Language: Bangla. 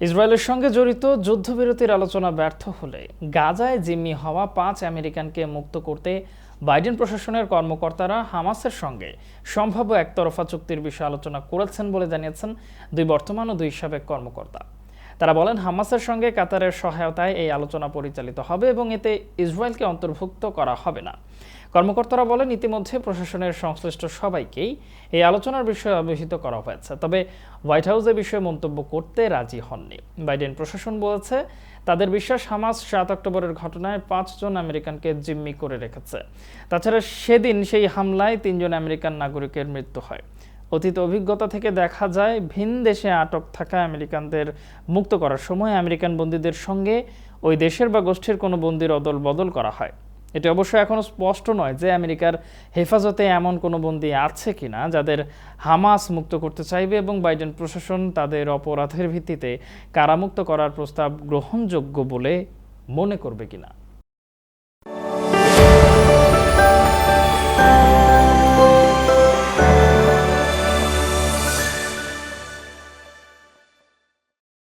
ইসরায়েলের সঙ্গে জড়িত যুদ্ধবিরতির আলোচনা ব্যর্থ হলে গাজায় জিম্মি হওয়া পাঁচ আমেরিকানকে মুক্ত করতে বাইডেন প্রশাসনের কর্মকর্তারা হামাসের সঙ্গে সম্ভাব্য একতরফা চুক্তির বিষয়ে আলোচনা করেছেন বলে জানিয়েছেন দুই বর্তমান ও দুই সাবেক কর্মকর্তা। তারা বলেন, হামাসের সঙ্গে কাতারের সহায়তায় এই আলোচনা পরিচালিত হবে এবং এতে ইসরায়েলকে অন্তর্ভুক্ত করা হবে না। কর্মকর্তারা বলেন, ইতিমধ্যে প্রশাসনের সংশ্লিষ্ট সবাইকেই এই আলোচনার বিষয়ে অবহিত করা হয়েছে। তবে হোয়াইট হাউস এ বিষয়ে মন্তব্য করতে রাজি হননি। বাইডেন প্রশাসন বলেছে, তাদের বিশ্বাস, হামাস সাত অক্টোবরের ঘটনায় পাঁচজন আমেরিকানকে জিম্মি করে রেখেছে। তাছাড়া সেদিন সেই হামলায় তিনজন আমেরিকান নাগরিকের মৃত্যু হয়। অতীত অভিজ্ঞতা থেকে দেখা যায়, ভিন দেশে আটক থাকা আমেরিকানদের মুক্ত করার সময় আমেরিকান বন্দীদের সঙ্গে ওই দেশের বা গোষ্ঠীর কোনো বন্দির অদল বদল করা হয়। এটি অবশ্য এখনও স্পষ্ট নয় যে আমেরিকার হেফাজতে এমন কোনো বন্দী আছে কিনা, যাদের হামাস মুক্ত করতে চাইবে এবং বাইডেন প্রশাসন তাদের অপরাধের ভিত্তিতে কারামুক্ত করার প্রস্তাব গ্রহণযোগ্য বলে মনে করবে কিনা।